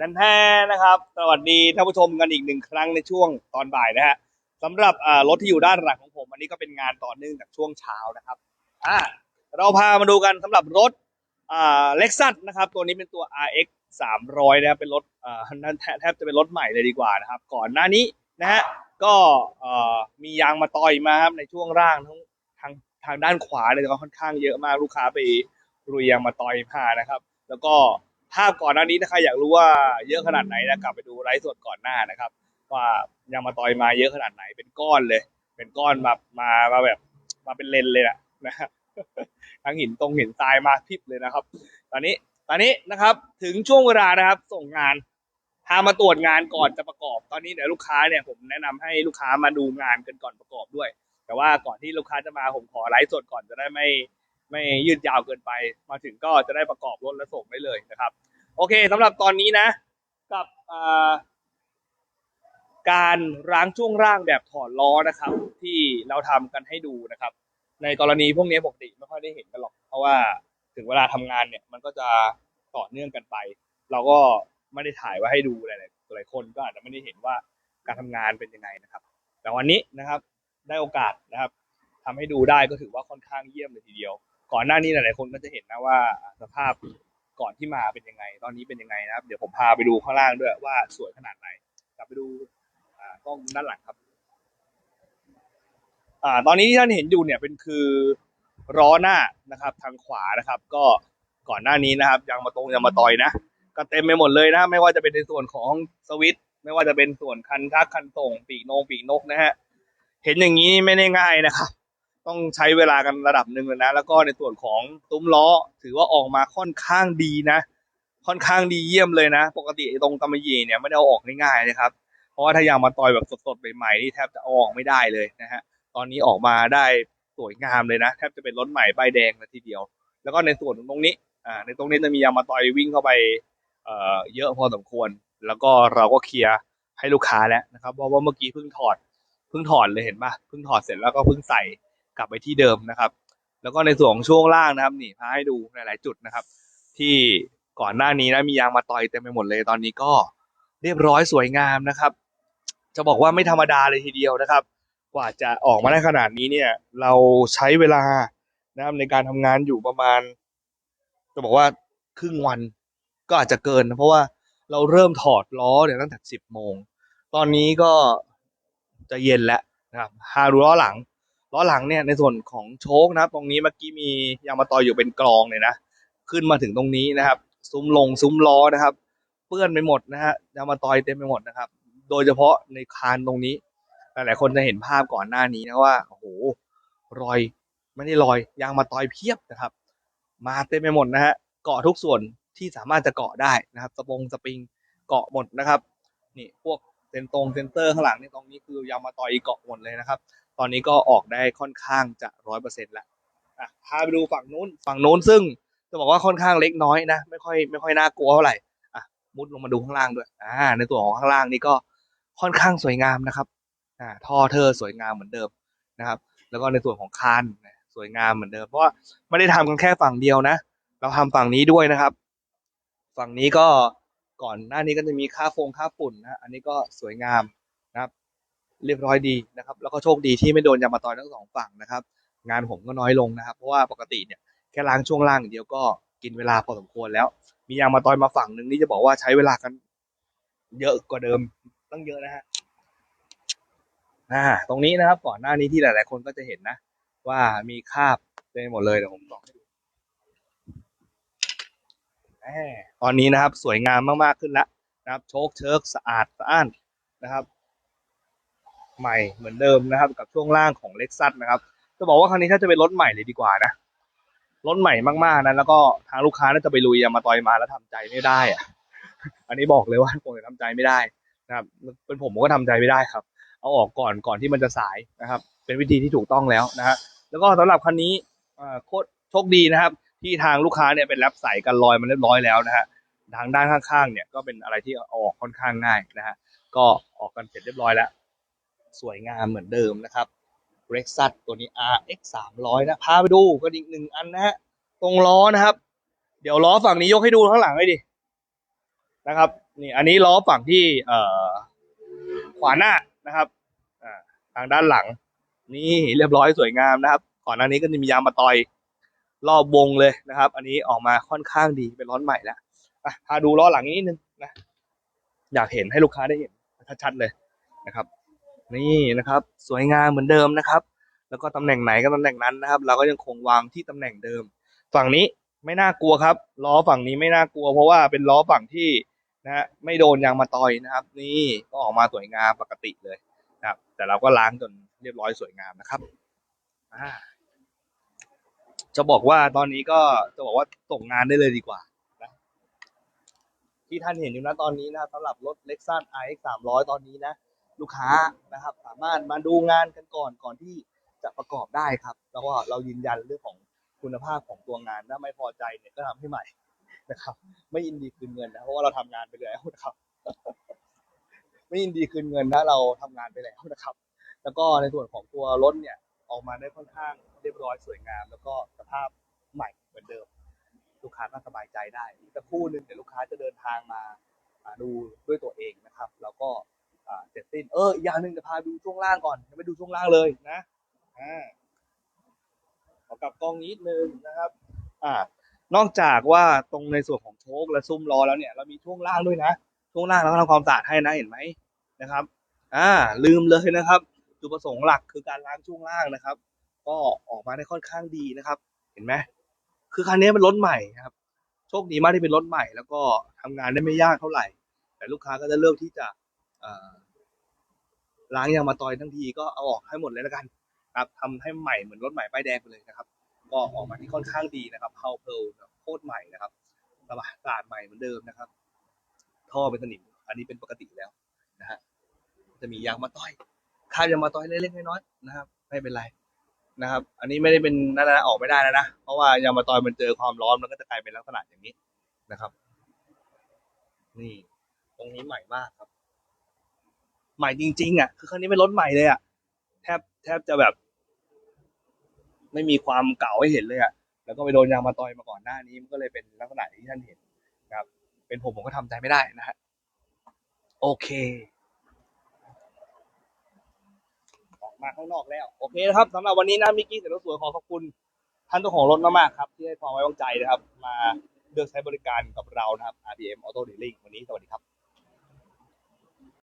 นนแท้นะครับ สวัสดีท่านผู้ชมกันอีกหนึ่งครั้งในช่วงตอนบ่ายนะฮะสำหรับรถที่อยู่ด้านหลังของผมอันนี้ก็เป็นงานต่อเนื่องจากช่วงเช้านะครับอ่าเราพามาดูกันสำหรับรถอ่าเล็กซัสนะครับ ตัวนี้เป็นตัว RX 300นะครับเป็นรถอ่านั่นแทแทบจะเป็นรถใหม่เลยดีกว่านะครับ ก่อนหน้านี้นะฮะก็มียางมาต่อยมาครับในช่วงล่างทั้งทางทางด้านขวาเลยก็ค่อนข้างเยอะมากลูกค้าไปรุยยางมาต่อยมานะครับ แล้วก็ ภาพก่อนหน้านี้ถ้าใครอยากรู้ว่าเยอะขนาดไหนนะกลับไปดูไลฟ์สดก่อนหน้านะครับ ว่ายางมาต่อยมาเยอะขนาดไหนเป็นก้อนเลย เป็นก้อนมามามาแบบ มาเป็นเลนเลยนะนะฮะทั้งหินตรงหินทรายมาพริบเลยนะครับ ตอนนี้ตอนนี้นะครับถึงช่วงเวลานะครับ ส่งงานพามาตรวจงานก่อนจะประกอบ ตอนนี้เดี๋ยวลูกค้าเนี่ยผมแนะนำให้ลูกค้ามาดูงานกันก่อนประกอบด้วย แต่ว่าก่อนที่ลูกค้าจะมาผมขอไลฟ์สดก่อนจะได้ไม่ ไม่ยืดยาวเกินไป มาถึงก็จะได้ประกอบรถและส่งได้เลยนะครับ โอเคสำหรับตอนนี้นะ กับการล้างช่วงล่างแบบถอดล้อนะครับ ที่เราทำกันให้ดูนะครับ ในกรณีพวกนี้ปกติไม่ค่อยได้เห็นกันหรอก เพราะว่าถึงเวลาทำงานเนี่ยมันก็จะต่อเนื่องกันไป เราก็ไม่ได้ถ่ายไว้ให้ดูหลายๆหลายคนก็อาจจะไม่ได้เห็นว่าการทำงานเป็นยังไงนะครับ แต่วันนี้นะครับได้โอกาสนะครับทำให้ดูได้ก็ถือว่าค่อนข้างเยี่ยมเลยทีเดียว ก่อนหน้านี้หลายๆคนก็จะเห็นนะว่าสภาพก่อนที่มาเป็นยังไง ตอนนี้เป็นยังไงนะครับ เดี๋ยวผมพาไปดูข้างล่างด้วยว่าสวยขนาดไหนกลับไปดูกล้องด้านหลังครับ อ่า ตอนนี้ที่ท่านเห็นอยู่เนี่ยเป็นคือล้อหน้านะครับ ทางขวานะครับ ก็ก่อนหน้านี้นะครับยางมาตรงยางมาต่อยนะก็เต็มไปหมดเลยนะ ไม่ว่าจะเป็นในส่วนของสวิตไม่ว่าจะเป็นส่วนคันทักคันส่งปีกนงปีกนกนะฮะเห็นอย่างนี้ไม่ได้ง่ายนะครับ ต้องใช้เวลากันระดับหนึ่งเลยนะ แล้วก็ในส่วนของตุ้มล้อถือว่าออกมาค่อนข้างดีนะ ค่อนข้างดีเยี่ยมเลยนะ ปกติตรงกำมะหยี่เนี่ยไม่ได้เอาออกง่ายๆนะครับ เพราะว่าถ้ายางมาต่อยแบบสดๆใหม่ๆนี่แทบจะออกไม่ได้เลยนะฮะตอนนี้ออกมาได้สวยงามเลยนะแทบจะเป็นรถใหม่ป้ายแดงเลยทีเดียว แล้วก็ในส่วนตรงนี้อ่าในตรงนี้จะมียางมาต่อยวิ่งเข้าไปเอ่อเยอะพอสมควร แล้วก็เราก็เคลียร์ให้ลูกค้าแล้วนะครับเพราะว่าเมื่อกี้เพิ่งถอดเพิ่งถอดเลยเห็นปะเพิ่งถอดเสร็จแล้วก็เพิ่งใส่ กลับไปที่เดิมนะครับ แล้วก็ในส่วนของช่วงล่างนะครับนี่พาให้ดูหลาย ๆ จุดนะครับ ที่ก่อนหน้านี้นะมียางมาต่อยเต็มไปหมดเลยตอนนี้ก็เรียบร้อยสวยงามนะครับ จะบอกว่าไม่ธรรมดาเลยทีเดียวนะครับ กว่าจะออกมาได้ขนาดนี้เนี่ย เราใช้เวลานะครับในการทำงานอยู่ประมาณ จะบอกว่าครึ่งวันก็อาจจะเกินนะเพราะว่าเราเริ่มถอดล้อเนี่ยตั้งแต่สิบโมง ตอนนี้ก็จะเย็นแล้วนะครับหาดูล้อหลัง ล้อหลังเนี่ยในส่วนของโชคนะครับ ตรงนี้เมื่อกี้มียางมาตอยอยู่เป็นกรองเลยนะขึ้นมาถึงตรงนี้นะครับ ซุ้มลงซุ้มล้อนะครับเปื้อนไปหมดนะฮะยางมาตอยเต็มไปหมดนะครับ โดยเฉพาะในคานตรงนี้หลายๆคนจะเห็นภาพก่อนหน้านี้นะว่าโอ้โหรอยไม่ได้รอยยางมาตอยเพียบนะครับ มาเต็มไปหมดนะฮะเกาะทุกส่วนที่สามารถจะเกาะได้นะครับสปงสปริงเกาะหมดนะครับนี่พวกเซนตรงเซนเตอร์ข้างหลังนี่ตรงนี้คือยางมาตอยเกาะหมดเลยนะครับ ตอนนี้ก็ออกได้ค่อนข้างจะร้อยเปอร์เซ็นต์แล้วอะพาไปดูฝั่งนู้นฝั่งนู้นซึ่งจะบอกว่าค่อนข้างเล็กน้อยนะ ไม่ค่อยไม่ค่อยน่ากลัวเท่าไหร่อะมุดลงมาดูข้างล่างด้วยอ่าในตัวของข้างล่างนี่ก็ค่อนข้างสวยงามนะครับอ่าท่อเธอสวยงามเหมือนเดิมนะครับ แล้วก็ในส่วนของคานสวยงามเหมือนเดิมเพราะว่าไม่ได้ทำกันแค่ฝั่งเดียวนะ เราทำฝั่งนี้ด้วยนะครับ ฝั่งนี้ก็ก่อนหน้านี้ก็จะมีค่าฟงค่าฝุ่นนะอันนี้ก็สวยงามนะครับ เรียบร้อยดีนะครับ แล้วก็โชคดีที่ไม่โดนยางมาตอยทั้งสองฝั่งนะครับ งานผมก็น้อยลงนะครับ เพราะว่าปกติเนี่ยแค่ล้างช่วงล่างอย่างเดียวก็กินเวลาพอสมควรแล้ว มียางมาตอยมาฝั่งหนึ่งนี่จะบอกว่าใช้เวลากัน เยอะกว่าเดิมตั้งเยอะนะฮะอ่าตรงนี้นะครับก่อนหน้านี้ที่หลาย ๆ คนก็จะเห็นนะ ว่ามีคราบเต็มหมดเลยเดี๋ยวผมส่องให้ดูแหมตอนนี้นะครับสวยงามมาก ๆ ขึ้นแล้วนะครับ โชคเชิกสะอาดสะอ้านนะครับ ใหม่เหมือนเดิมนะครับ กับช่วงล่างของเล็กซัสนะครับ จะบอกว่าครั้งนี้ถ้าจะเป็นรถใหม่เลยดีกว่านะรถใหม่มากๆนะแล้วก็ทางลูกค้าน่าจะไปลุยยามาตอยมาแล้วทำใจไม่ได้อะอันนี้บอกเลยว่าคงจะทำใจไม่ได้นะครับ เป็นผมผมก็ทำใจไม่ได้ครับ เอาออกก่อนก่อนที่มันจะสายนะครับ เป็นวิธีที่ถูกต้องแล้วนะฮะแล้วก็สำหรับคันนี้อ่าโคตรโชคดีนะครับ ที่ทางลูกค้าเนี่ยเป็นแรปใสกันรอยมันเรียบร้อยแล้วนะฮะทางด้านข้างๆเนี่ยก็เป็นอะไรที่ออกค่อนข้างง่ายนะฮะก็ออกกันเสร็จเรียบร้อยแล้ว สวยงามเหมือนเดิมนะครับเร็กซัสตัวนี้ RX 300 นะ พาไปดูกันอีกหนึ่งอันนะฮะ ตรงล้อนะครับ เดี๋ยวล้อฝั่งนี้ยกให้ดูข้างหลังเลยดิ นะครับ นี่อันนี้ล้อฝั่งที่เอ่อขวาหน้านะครับอ่าทางด้านหลัง นี่เรียบร้อยสวยงามนะครับ ก่อนหน้านี้ก็จะมียางมาตอยรอบวงเลยนะครับ อันนี้ออกมาค่อนข้างดีเป็นล้อใหม่แล้วอะพาดูล้อหลังนิดนึงนะ อยากเห็นให้ลูกค้าได้เห็นชัดๆเลยนะครับ นี่นะครับ สวยงามเหมือนเดิมนะครับ แล้วก็ตำแหน่งไหนก็ตำแหน่งนั้นนะครับ เราก็ยังคงวางที่ตำแหน่งเดิม ฝั่งนี้ไม่น่ากลัวครับล้อฝั่งนี้ไม่น่ากลัว เพราะว่าเป็นล้อฝั่งที่นะฮะไม่โดนยางมาตอยนะครับ นี่ก็ออกมาสวยงามปกติเลยนะครับ แต่เราก็ล้างจนเรียบร้อยสวยงามนะครับจะบอกว่าตอนนี้ก็จะบอกว่าส่งงานได้เลยดีกว่านะที่ท่านเห็นอยู่นะตอนนี้นะสำหรับรถ Lexus RX 300 ตอนนี้นะ ลูกค้านะครับ สามารถมาดูงานกันก่อนก่อนที่จะประกอบได้ครับ แล้วก็เรายืนยันเรื่องของคุณภาพของตัวงานถ้าไม่พอใจเนี่ยก็ทำให้ใหม่นะครับ ไม่ยินดีคืนเงินนะเพราะว่าเราทำงานไปแล้วนะครับ ไม่ยินดีคืนเงินถ้าเราทำงานไปแล้วนะครับ แล้วก็ในส่วนของตัวรถเนี่ยออกมาได้ค่อนข้างเรียบร้อยสวยงาม แล้วก็สภาพใหม่เหมือนเดิม ลูกค้าก็สบายใจได้อีกสักครู่หนึ่งเดี๋ยวลูกค้าจะเดินทางมาดูด้วยตัวเองนะครับ แล้วก็ เสร็จสิ้น เอออีกอย่างหนึ่งจะพาดูช่วงล่างก่อนยังไม่ดูช่วงล่างเลยนะอ่าขอกลับกล้องนิดนึงนะครับ อ่านอกจากว่าตรงในส่วนของโชคและซุ้มล้อแล้วเนี่ย เรามีช่วงล่างด้วยนะช่วงล่างเราก็ทำความสะอาดให้นะเห็นไหมนะครับ อ่า ลืมเลยนะครับ จุดประสงค์หลักคือการล้างช่วงล่างนะครับ ก็ออกมาได้ค่อนข้างดีนะครับ เห็นไหมคือคันนี้เป็นรถใหม่ครับ โชคดีมากที่เป็นรถใหม่ แล้วก็ทำงานได้ไม่ยากเท่าไหร่ แต่ลูกค้าก็จะเลือกที่จะ ล้างยางมาตอยทั้งทีก็เอาออกให้หมดเลยแล้วกันครับทำให้ใหม่เหมือนรถใหม่ป้ายแดงไปเลยนะครับ ก็ออกมาที่ค่อนข้างดีนะครับเข้าเพลโคตรใหม่นะครับสบายสะอาดใหม่เหมือนเดิมนะครับ ท่อเป็นสนิมอันนี้เป็นปกติแล้วนะฮะจะมียางมาต้อยคราบยางมาต้อยเล็กๆน้อยๆนะครับ ไม่เป็นไรนะครับ อันนี้ไม่ได้เป็นนั่นนะออกไม่ได้แล้วนะเพราะว่ายางมาตอยมันเจอความร้อนมันก็จะกลายเป็นลักษณะอย่างนี้นะครับ นี่ ตรงนี้ใหม่มากครับ ใหม่จริงๆอะคือคันนี้เป็นรถใหม่เลยอะแทบแทบจะแบบ ไม่มีความเก่าให้เห็นเลยอะแล้วก็ไปโดนยางมาตอยมาก่อนหน้านี้มันก็เลยเป็นลักษณะที่ท่านเห็นครับ เป็นผมผมก็ทำใจไม่ได้นะฮะโอเคออกมาข้างนอกแล้ว โอเคนะครับสำหรับวันนี้นะมิกกี้เสร็จรถสวยขอขอบคุณท่านเจ้าของรถมากๆครับ ที่ให้ความไว้วางใจนะครับ มาเลือกใช้บริการกับเรานะครับ RDM Auto Dealing วันนี้สวัสดีครับ